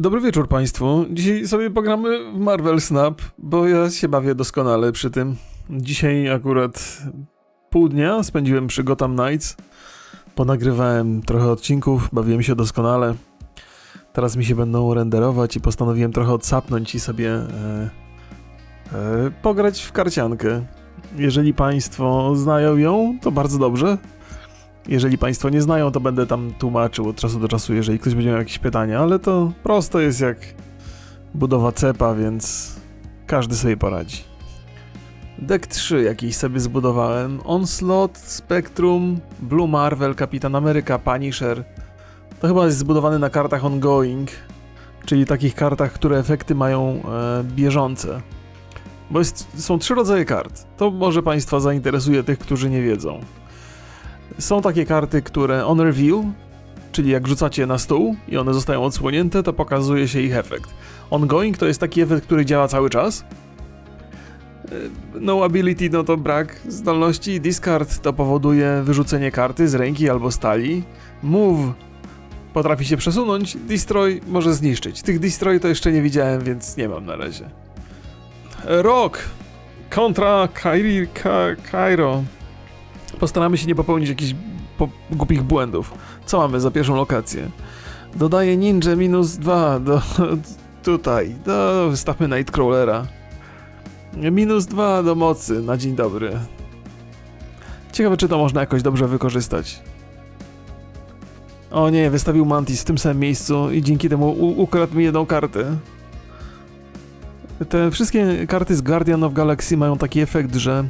Dobry wieczór Państwu. Dzisiaj sobie pogramy w Marvel Snap, bo ja się bawię doskonale przy tym. Dzisiaj akurat pół dnia spędziłem przy Gotham Knights. Ponagrywałem trochę odcinków, bawiłem się doskonale. Teraz mi się będą renderować i postanowiłem trochę odsapnąć i sobie e, e, pograć w karciankę. Jeżeli Państwo znają ją, to bardzo dobrze. Jeżeli Państwo nie znają, to będę tam tłumaczył od czasu do czasu, jeżeli ktoś będzie miał jakieś pytania, ale to prosto jest jak budowa cepa, więc każdy sobie poradzi. Deck 3 jakiś sobie zbudowałem. Onslaught, Spectrum, Blue Marvel, Kapitan Ameryka, Punisher. To chyba jest zbudowany na kartach ongoing, czyli takich kartach, które efekty mają e, bieżące. Bo jest, są trzy rodzaje kart. To może Państwa zainteresuje tych, którzy nie wiedzą. Są takie karty, które on reveal, czyli jak rzucacie na stół i one zostają odsłonięte, to pokazuje się ich efekt. Ongoing to jest taki efekt, który działa cały czas. No ability no to brak zdolności. Discard to powoduje wyrzucenie karty z ręki albo stali. Move potrafi się przesunąć. Destroy może zniszczyć. Tych destroy to jeszcze nie widziałem, więc nie mam na razie. Rock kontra Kairi Ka Kairo. Postaramy się nie popełnić jakichś po głupich błędów. Co mamy za pierwszą lokację? Dodaję ninja minus dwa do tutaj. Do, wystawmy Nightcrawlera. Minus dwa do mocy na dzień dobry. Ciekawe, czy to można jakoś dobrze wykorzystać. O nie, wystawił Mantis w tym samym miejscu i dzięki temu ukradł mi jedną kartę. Te wszystkie karty z Guardian of Galaxy mają taki efekt, że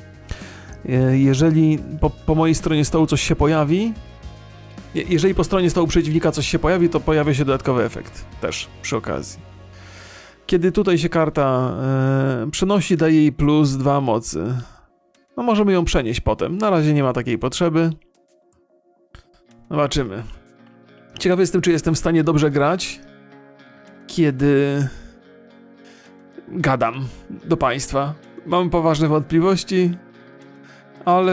jeżeli po, po mojej stronie stołu coś się pojawi, je- jeżeli po stronie stołu przeciwnika coś się pojawi, to pojawia się dodatkowy efekt też przy okazji. Kiedy tutaj się karta e, przenosi, daje jej plus 2 mocy. No możemy ją przenieść potem. Na razie nie ma takiej potrzeby. Zobaczymy. Ciekawy jestem, czy jestem w stanie dobrze grać, kiedy gadam do Państwa. Mam poważne wątpliwości, ale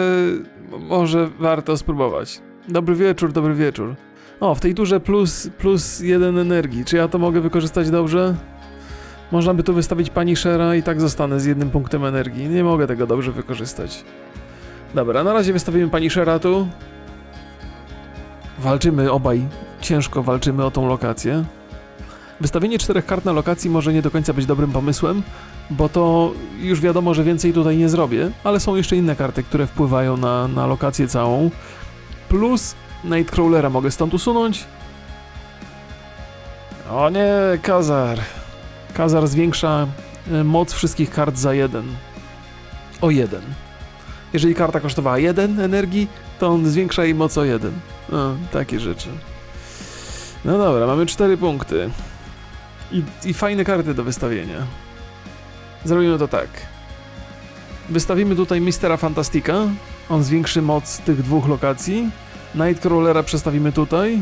może warto spróbować. Dobry wieczór, dobry wieczór. O, w tej turze plus, plus jeden energii. Czy ja to mogę wykorzystać dobrze? Można by tu wystawić Punishera i tak zostanę z jednym punktem energii. Nie mogę tego dobrze wykorzystać. Dobra, na razie wystawimy Punishera tu. Walczymy obaj. Ciężko walczymy o tą lokację. Wystawienie czterech kart na lokacji może nie do końca być dobrym pomysłem, bo to już wiadomo, że więcej tutaj nie zrobię, ale są jeszcze inne karty, które wpływają na, na lokację całą. Plus Nightcrawlera mogę stąd usunąć. O nie, Kazar. Kazar zwiększa e, moc wszystkich kart za jeden. O jeden. Jeżeli karta kosztowała jeden energii, to on zwiększa jej moc o jeden. No, takie rzeczy. No dobra, mamy cztery punkty. I, I fajne karty do wystawienia. Zrobimy to tak. Wystawimy tutaj Mistera Fantastica. On zwiększy moc tych dwóch lokacji. Nightcrawlera przestawimy tutaj.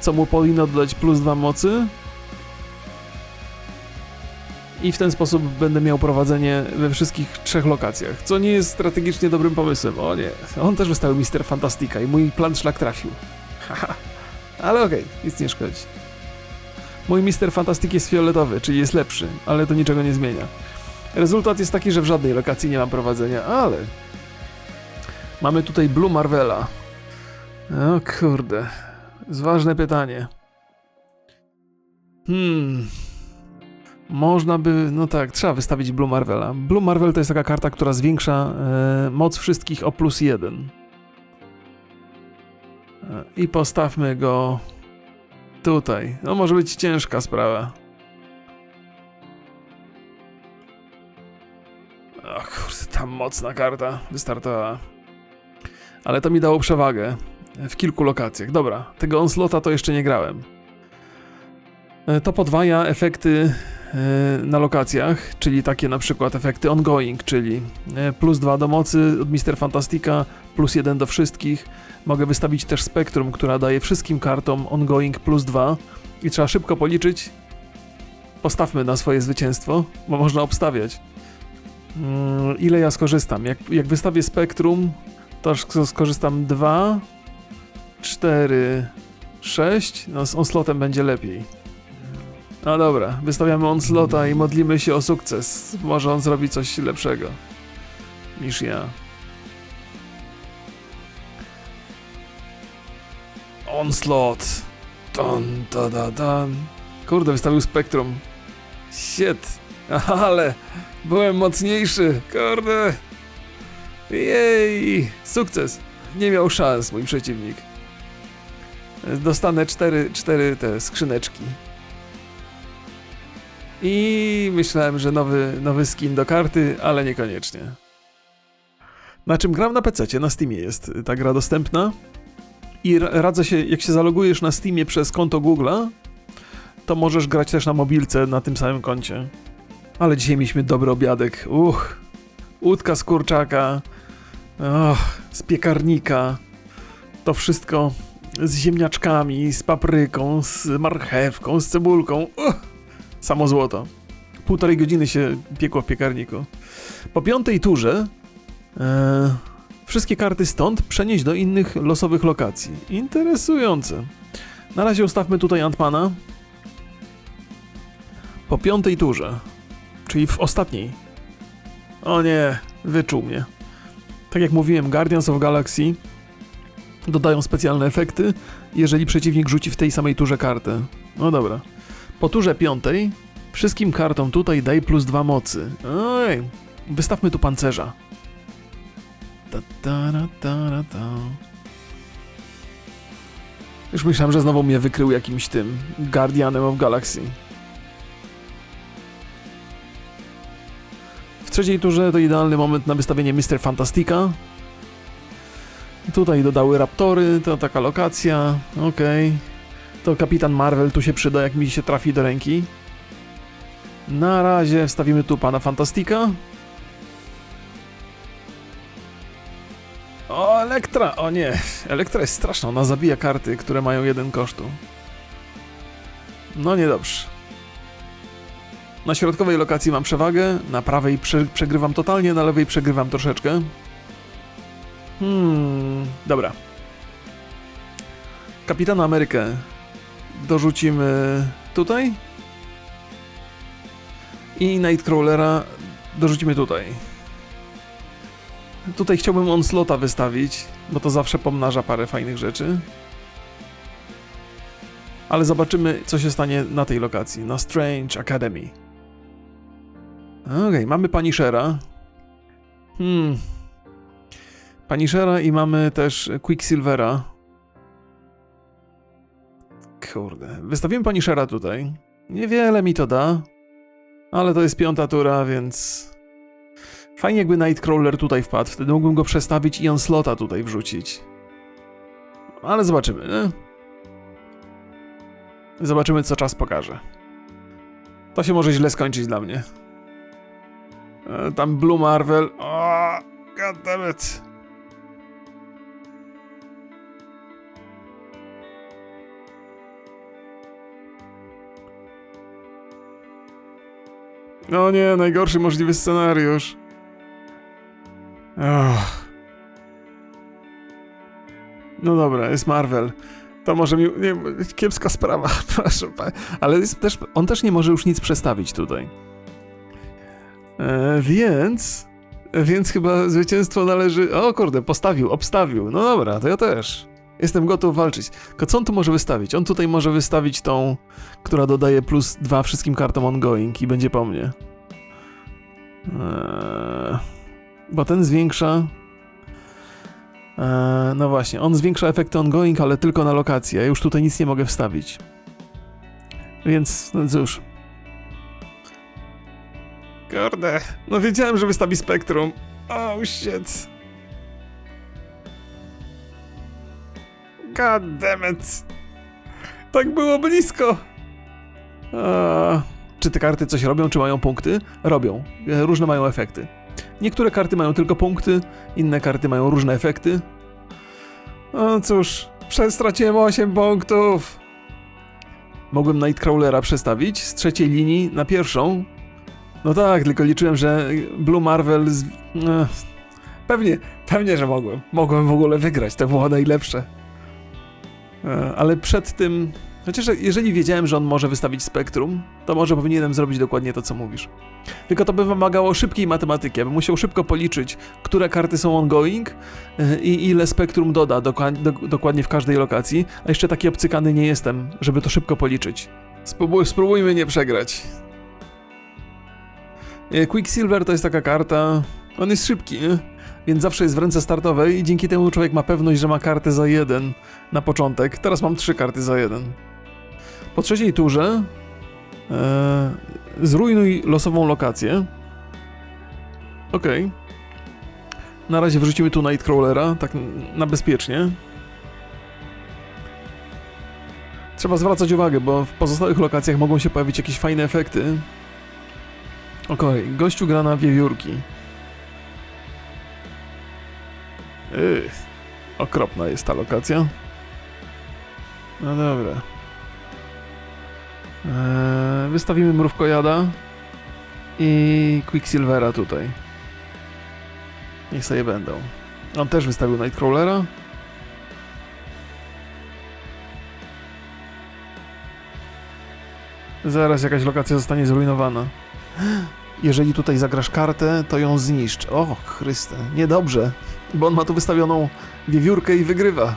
Co mu powinno dodać plus dwa mocy. I w ten sposób będę miał prowadzenie we wszystkich trzech lokacjach, co nie jest strategicznie dobrym pomysłem. O nie, on też wystawił Mister Fantastica i mój plan szlak trafił. Haha, ale okej, nic nie szkodzi. Mój Mister Fantastic jest fioletowy, czyli jest lepszy, ale to niczego nie zmienia. Rezultat jest taki, że w żadnej lokacji nie mam prowadzenia, ale... Mamy tutaj Blue Marvela. O kurde. Zważne pytanie. Hmm. Można by... No tak, trzeba wystawić Blue Marvela. Blue Marvel to jest taka karta, która zwiększa e, moc wszystkich o plus jeden. E, I postawmy go tutaj. No może być ciężka sprawa. O kurde, tam mocna karta wystartowała. Ale to mi dało przewagę w kilku lokacjach. Dobra, tego Onslota to jeszcze nie grałem. E, To podwaja efekty na lokacjach, czyli takie na przykład efekty ongoing, czyli e, plus 2 do mocy od Mister Fantastica, plus 1 do wszystkich. Mogę wystawić też spektrum, która daje wszystkim kartom ongoing plus 2 i trzeba szybko policzyć. Postawmy na swoje zwycięstwo, bo można obstawiać. Mm, Ile ja skorzystam? Jak, jak wystawię spektrum, to skorzystam 2, 4, 6. No z Onslotem będzie lepiej. No dobra, wystawiamy Onslota i modlimy się o sukces. Może on zrobi coś lepszego niż ja. Onslaught. Don, da, da, dan. Kurde, wystawił Spektrum. Shit. Ale byłem mocniejszy. Kurde. Jej. Sukces. Nie miał szans mój przeciwnik. Dostanę cztery, cztery te skrzyneczki. I myślałem, że nowy, nowy skin do karty, ale niekoniecznie. Na czym gram na PC? Na Steamie jest ta gra dostępna. I ra- radzę się, jak się zalogujesz na Steamie przez konto Google'a, to możesz grać też na mobilce na tym samym koncie. Ale dzisiaj mieliśmy dobry obiadek. Uch, łódka z kurczaka, och, z piekarnika. To wszystko z ziemniaczkami, z papryką, z marchewką, z cebulką. Uch, samo złoto. Półtorej godziny się piekło w piekarniku. Po piątej turze e, wszystkie karty stąd przenieść do innych losowych lokacji. Interesujące. Na razie ustawmy tutaj Antmana. Po piątej turze, czyli w ostatniej. O nie, wyczuł mnie. Tak jak mówiłem, Guardians of Galaxy dodają specjalne efekty, jeżeli przeciwnik rzuci w tej samej turze kartę. No dobra. Po turze piątej wszystkim kartom tutaj daj plus dwa mocy. Oj, wystawmy tu pancerza. Ta, ta, ra, ta, ra, ta. Już myślałem, że znowu mnie wykrył jakimś tym Guardianem of Galaxy. W trzeciej turze to idealny moment na wystawienie Mr. Fantastica. Tutaj dodały Raptory, to taka lokacja, okej. To Kapitan Marvel tu się przyda, jak mi się trafi do ręki. Na razie wstawimy tu pana Fantastika. O, Elektra! O nie, Elektra jest straszna, ona zabija karty, które mają jeden kosztu. No niedobrze. Na środkowej lokacji mam przewagę, na prawej prze przegrywam totalnie, na lewej przegrywam troszeczkę. Hmm, dobra. Kapitana Amerykę dorzucimy tutaj. I Nightcrawlera dorzucimy tutaj. Tutaj chciałbym Onslota wystawić, bo to zawsze pomnaża parę fajnych rzeczy. Ale zobaczymy, co się stanie na tej lokacji, na Strange Academy. Okej, mamy Punishera. Hmm. Punishera i mamy też Quicksilvera. Kurde, wystawiłem Punishera tutaj. Niewiele mi to da, ale to jest piąta tura, więc... Fajnie jakby Nightcrawler tutaj wpadł, wtedy mógłbym go przestawić i Onslota tutaj wrzucić. Ale zobaczymy, nie? Zobaczymy, co czas pokaże. To się może źle skończyć dla mnie. E, Tam Blue Marvel. O, goddammit. No nie, najgorszy możliwy scenariusz. No dobra, jest Marvel. To może mi. Nie, kiepska sprawa, proszę pana. Ale też, on też nie może już nic przestawić tutaj. E, więc. Więc chyba zwycięstwo należy. O kurde, postawił, obstawił. No dobra, to ja też. Jestem gotów walczyć. Tylko co on tu może wystawić? On tutaj może wystawić tą, która dodaje plus dwa wszystkim kartom ongoing i będzie po mnie. Eee, bo ten zwiększa. Eee, no właśnie, on zwiększa efekty ongoing, ale tylko na lokację. Ja już tutaj nic nie mogę wstawić. Więc, no cóż. Kurde, no wiedziałem, że wystawi spektrum. Oh shit. God damn it. Tak było blisko. A, czy te karty coś robią, czy mają punkty? Robią. E, Różne mają efekty. Niektóre karty mają tylko punkty, inne karty mają różne efekty. No cóż, przez straciłem 8 punktów. Mogłem Nightcrawlera przestawić z trzeciej linii na pierwszą. No tak, tylko liczyłem, że Blue Marvel. Z... Ech, Pewnie, pewnie, że mogłem. Mogłem w ogóle wygrać, to było najlepsze. E, Ale przed tym Chociaż jeżeli wiedziałem, że on może wystawić spektrum, to może powinienem zrobić dokładnie to, co mówisz. Tylko to by wymagało szybkiej matematyki. Ja bym musiał szybko policzyć, które karty są ongoing yy, i ile spektrum doda dokła- do- dokładnie w każdej lokacji. A jeszcze taki obcykany nie jestem, żeby to szybko policzyć. Spróbuj, spróbujmy nie przegrać. Yy, Quicksilver to jest taka karta. On jest szybki, nie? Więc zawsze jest w ręce startowej i dzięki temu człowiek ma pewność, że ma kartę za jeden na początek. Teraz mam trzy karty za jeden. Po trzeciej turze e, zrujnuj losową lokację. Okej. Na razie wrzucimy tu Nightcrawlera, tak na bezpiecznie. Trzeba zwracać uwagę, bo w pozostałych lokacjach mogą się pojawić jakieś fajne efekty. Okej, gościu gra na wiewiórki. Yy, okropna jest ta lokacja. No dobra. Eee, wystawimy mrówkojada i Quicksilvera tutaj. Niech sobie będą. On też wystawił Nightcrawlera. Zaraz jakaś lokacja zostanie zrujnowana. Jeżeli tutaj zagrasz kartę, to ją zniszcz. O, Chryste, niedobrze, bo on ma tu wystawioną wiewiórkę i wygrywa.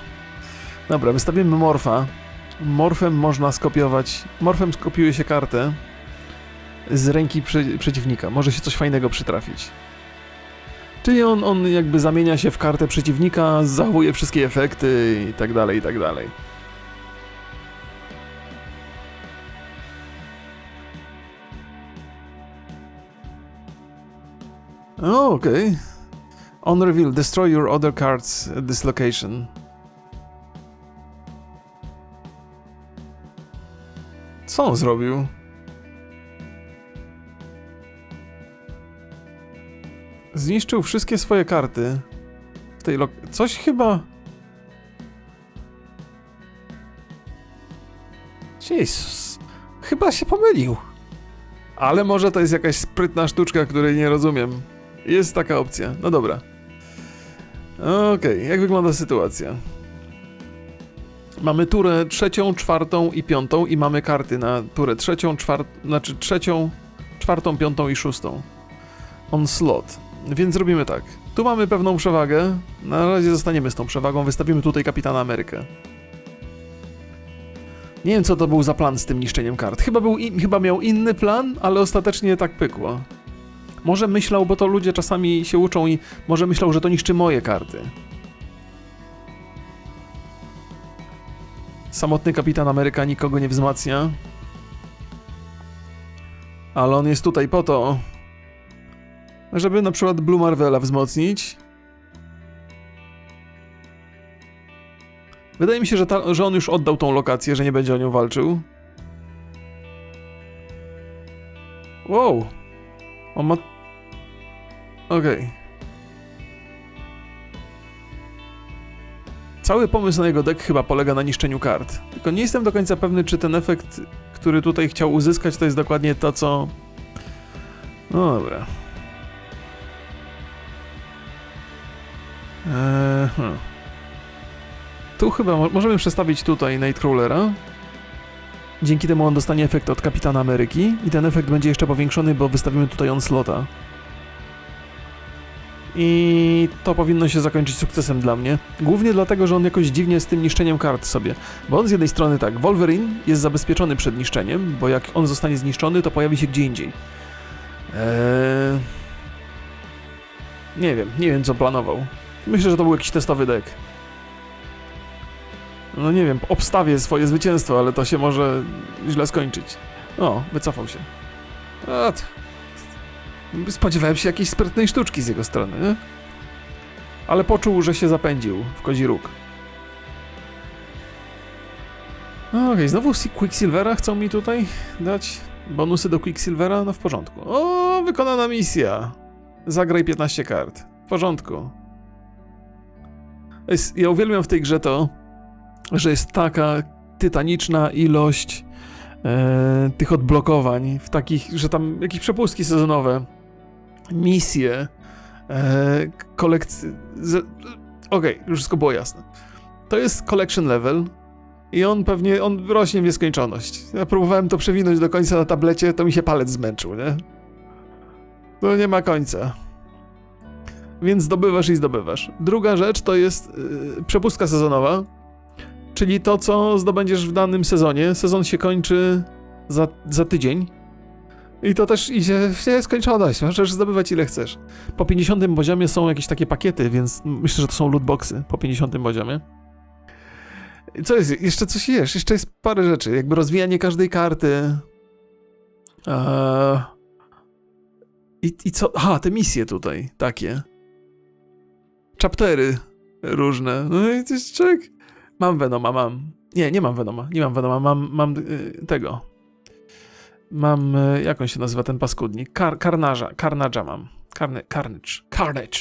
Dobra, wystawimy morfa. Morfem można skopiować. Morfem skopiuje się kartę z ręki przy, przeciwnika. Może się coś fajnego przytrafić. Czyli on, on jakby zamienia się w kartę przeciwnika, zachowuje wszystkie efekty i tak dalej, i tak dalej. O, okej. On reveal, destroy your other cards at this location. Co on zrobił? Zniszczył wszystkie swoje karty. W tej lok... Coś chyba... Jezus. Chyba się pomylił. Ale może to jest jakaś sprytna sztuczka, której nie rozumiem. Jest taka opcja. No dobra. Okej, jak wygląda sytuacja? Mamy turę trzecią, czwartą i piątą i mamy karty na turę trzecią, czwartą, znaczy trzecią, czwartą, piątą i szóstą. On slot. Więc robimy tak. Tu mamy pewną przewagę. Na razie zostaniemy z tą przewagą. Wystawimy tutaj Kapitana Amerykę. Nie wiem, co to był za plan z tym niszczeniem kart. Chyba, był in, chyba miał inny plan, ale ostatecznie tak pykło. Może myślał, bo to ludzie czasami się uczą i może myślał, że to niszczy moje karty. Samotny kapitan Ameryka nikogo nie wzmacnia. Ale on jest tutaj po to, żeby na przykład Blue Marvela wzmocnić. Wydaje mi się, że, ta, że on już oddał tą lokację, że nie będzie o nią walczył. Wow. On ma... Okej. Cały pomysł na jego deck chyba polega na niszczeniu kart. Tylko nie jestem do końca pewny, czy ten efekt, który tutaj chciał uzyskać, to jest dokładnie to, co... No dobra. Eee, hmm. Tu chyba mo- możemy przestawić tutaj Nightcrawlera. Dzięki temu on dostanie efekt od Kapitana Ameryki i ten efekt będzie jeszcze powiększony, bo wystawimy tutaj Onslaughta. I to powinno się zakończyć sukcesem dla mnie. Głównie dlatego, że on jakoś dziwnie z tym niszczeniem kart sobie. Bo on z jednej strony tak, Wolverine jest zabezpieczony przed niszczeniem, bo jak on zostanie zniszczony, to pojawi się gdzie indziej. Eee... Nie wiem, nie wiem co planował. Myślę, że to był jakiś testowy deck. No nie wiem, obstawię swoje zwycięstwo, ale to się może źle skończyć. O, wycofał się. A, t- Spodziewałem się jakiejś sprytnej sztuczki z jego strony? Ale poczuł, że się zapędził w kozi róg. No Okej, znowu si- Quicksilvera chcą mi tutaj dać bonusy do Quicksilvera? No w porządku. O, wykonana misja. Zagraj 15 kart. W porządku. Ja uwielbiam w tej grze to, że jest taka tytaniczna ilość e, tych odblokowań, w takich, że tam jakieś przepustki sezonowe, misje, e, kolekcje. z- Okej, już wszystko było jasne. To jest collection level I on pewnie, on rośnie w nieskończoność. Ja próbowałem to przewinąć do końca na tablecie, to mi się palec zmęczył, nie? To nie ma końca. Więc zdobywasz i zdobywasz. Druga rzecz to jest yy, przepustka sezonowa, czyli to, co zdobędziesz w danym sezonie. Sezon się kończy za, za tydzień. I to też idzie w nieskończoność. Możesz zdobywać ile chcesz. Po 50 poziomie są jakieś takie pakiety, więc myślę, że to są lootboxy po 50 poziomie. Co jest? Jeszcze coś jest. Jeszcze jest parę rzeczy. Jakby rozwijanie każdej karty. Eee... I, I co? Aha, te misje tutaj. Takie. Chaptery różne. No i coś czek. Mam Venoma, mam. Nie, nie mam Venoma. Nie mam Venoma. Mam, mam y, tego. Mam, y, jak on się nazywa ten paskudnik? Kar, karnaża. Karnadża mam. Carne, carnage. Carnage.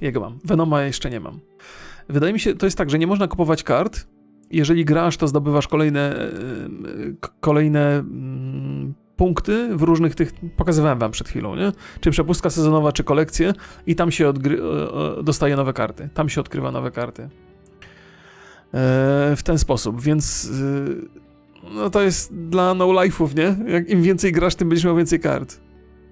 Jego mam. Venoma jeszcze nie mam. Wydaje mi się, to jest tak, że nie można kupować kart. Jeżeli grasz, to zdobywasz kolejne, y, k- kolejne mm, punkty w różnych tych. Pokazywałem wam przed chwilą, nie? Czy przepustka sezonowa, czy kolekcje, i tam się e, e, dostaje nowe karty. Tam się odkrywa nowe karty. E, w ten sposób, więc. No to jest dla no life'ów, nie? Jak im więcej grasz, tym będziesz miał więcej kart.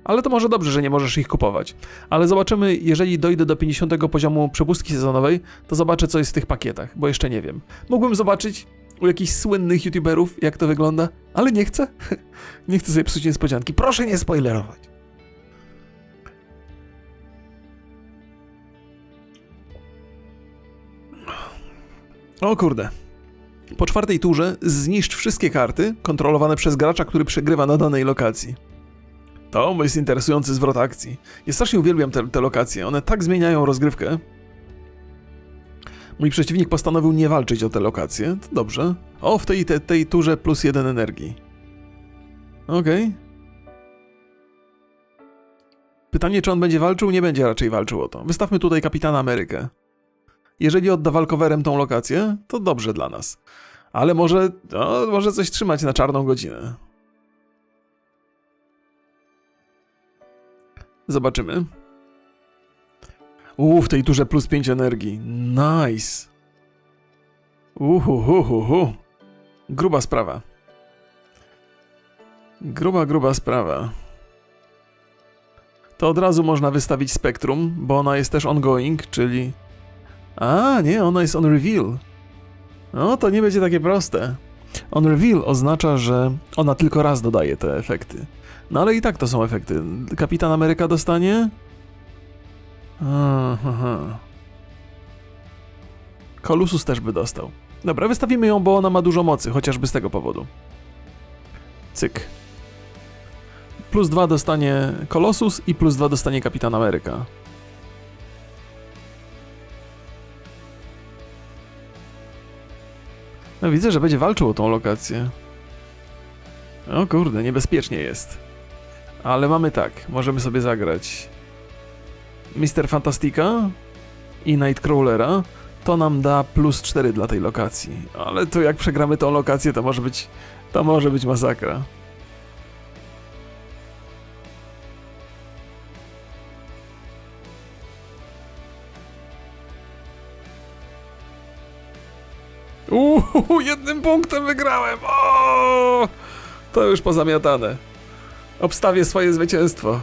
Ale to może dobrze, że nie możesz ich kupować. Ale zobaczymy, jeżeli dojdę do 50 poziomu przepustki sezonowej, to zobaczę, co jest w tych pakietach, bo jeszcze nie wiem. Mógłbym zobaczyć u jakichś słynnych youtuberów, jak to wygląda, ale nie chcę. nie chcę sobie psuć niespodzianki. Proszę nie spoilerować. O kurde. Po czwartej turze zniszcz wszystkie karty kontrolowane przez gracza, który przegrywa na danej lokacji. To jest interesujący zwrot akcji. Ja strasznie uwielbiam te, te lokacje, one tak zmieniają rozgrywkę. Mój przeciwnik postanowił nie walczyć o te lokacje, to dobrze. O, w tej, tej, tej turze plus jeden energii. Okej. Pytanie, czy on będzie walczył? Nie będzie raczej walczył o to. Wystawmy tutaj Kapitana Amerykę. Jeżeli odda walkowerem tą lokację, to dobrze dla nas. Ale może, no, może coś trzymać na czarną godzinę. Zobaczymy. Uuu, w tej turze plus 5 energii. Nice. Uhuhuhuhu. Gruba sprawa. Gruba, gruba sprawa. To od razu można wystawić spektrum, bo ona jest też ongoing, czyli... A, nie, ona jest on reveal. No, to nie będzie takie proste. On reveal oznacza, że ona tylko raz dodaje te efekty. No ale i tak to są efekty. Kapitan Ameryka dostanie? Aha. Kolusus też by dostał. Dobra, wystawimy ją, bo ona ma dużo mocy, chociażby z tego powodu. Cyk. Plus dwa dostanie Kolosus i plus dwa dostanie Kapitan Ameryka. No widzę, że będzie walczył o tą lokację. O kurde, niebezpiecznie jest. Ale mamy tak, możemy sobie zagrać Mister Fantastica i Nightcrawlera. To nam da plus 4 dla tej lokacji. Ale to jak przegramy tą lokację, to może być, to może być masakra. Uuu, jednym punktem wygrałem! O! To już pozamiatane. Obstawię swoje zwycięstwo.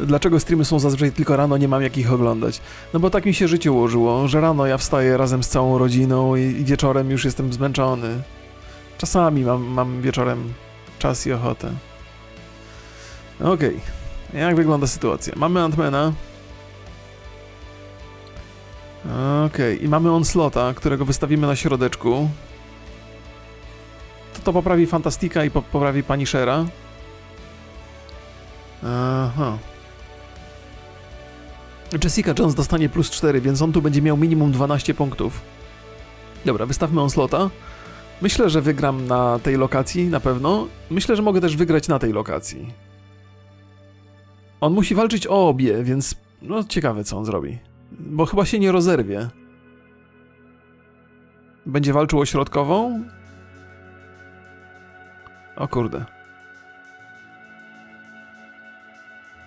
Dlaczego streamy są zazwyczaj tylko rano, nie mam jak ich oglądać? No bo tak mi się życie ułożyło, że rano ja wstaję razem z całą rodziną i, i wieczorem już jestem zmęczony. Czasami mam, mam wieczorem czas i ochotę. Okej, jak wygląda sytuacja? Mamy Antmana. Okej, i mamy Onslota, którego wystawimy na środeczku. To, to poprawi Fantastika i po, poprawi Punishera. Aha. Jessica Jones dostanie plus 4, więc on tu będzie miał minimum 12 punktów. Dobra, wystawmy Onslota. Myślę, że wygram na tej lokacji, na pewno. Myślę, że mogę też wygrać na tej lokacji. On musi walczyć o obie, więc no ciekawe co on zrobi. Bo chyba się nie rozerwie. Będzie walczył o środkową? O kurde.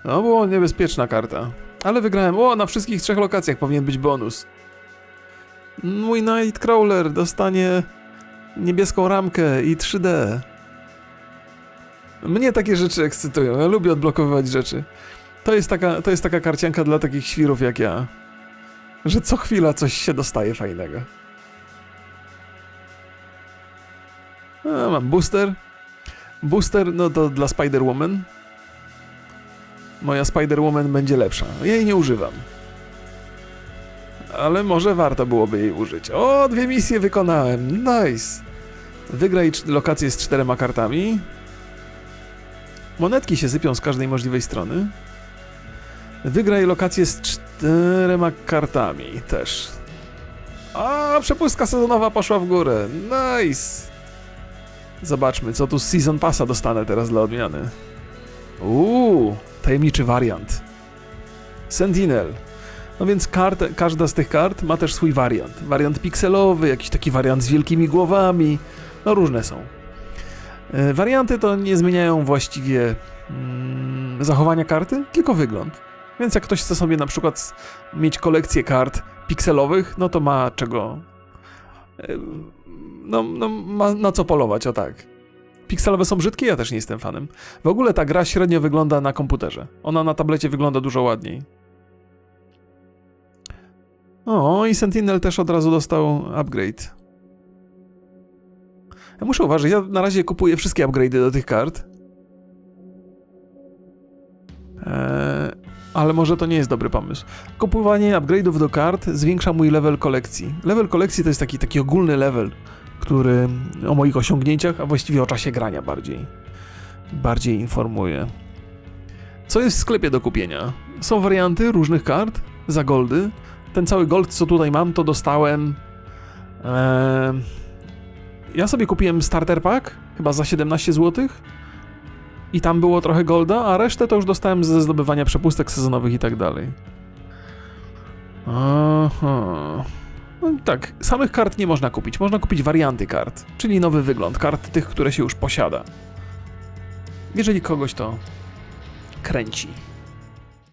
No, było niebezpieczna karta. Ale wygrałem. O, na wszystkich trzech lokacjach powinien być bonus. Mój Nightcrawler dostanie niebieską ramkę i 3D. Mnie takie rzeczy ekscytują. Ja lubię odblokowywać rzeczy. To jest taka, to jest taka karcianka dla takich świrów jak ja. Że co chwila coś się dostaje fajnego. A, mam booster. Booster, no to dla Spider-Woman. Moja Spider-Woman będzie lepsza. Jej nie używam. Ale może warto byłoby jej użyć. O, dwie misje wykonałem. Nice. Wygraj lokację z czterema kartami. Monetki się sypią z każdej możliwej strony. Wygraj lokację z czterema kartami też. A, przepustka sezonowa poszła w górę. Nice. Zobaczmy, co tu z Season Passa dostanę teraz dla odmiany. Uuu, tajemniczy wariant. Sentinel. No więc kart, każda z tych kart ma też swój wariant. Wariant pikselowy, jakiś taki wariant z wielkimi głowami. No różne są. E, Warianty to nie zmieniają właściwie mm, zachowania karty, tylko wygląd. Więc jak ktoś chce sobie na przykład mieć kolekcję kart pikselowych, no to ma czego. e, No, no ma na co polować, o tak. Pikselowe są brzydkie, ja też nie jestem fanem. W ogóle ta gra średnio wygląda na komputerze. Ona na tablecie wygląda dużo ładniej. O, i Sentinel też od razu dostał upgrade. Muszę uważać, ja na razie kupuję wszystkie upgrade'y do tych kart. Eee, ale może to nie jest dobry pomysł. Kupowanie upgrade'ów do kart zwiększa mój level kolekcji. Level kolekcji to jest taki, taki ogólny level, który o moich osiągnięciach, a właściwie o czasie grania bardziej, bardziej informuje. Co jest w sklepie do kupienia? Są warianty różnych kart za goldy. Ten cały gold, co tutaj mam, to dostałem. Eee, ja sobie kupiłem starter pack, chyba za 17 zł. I tam było trochę golda, a resztę to już dostałem ze zdobywania przepustek sezonowych i tak dalej. Aha. No tak, samych kart nie można kupić. Można kupić warianty kart, czyli nowy wygląd kart tych, które się już posiada. Jeżeli kogoś to kręci.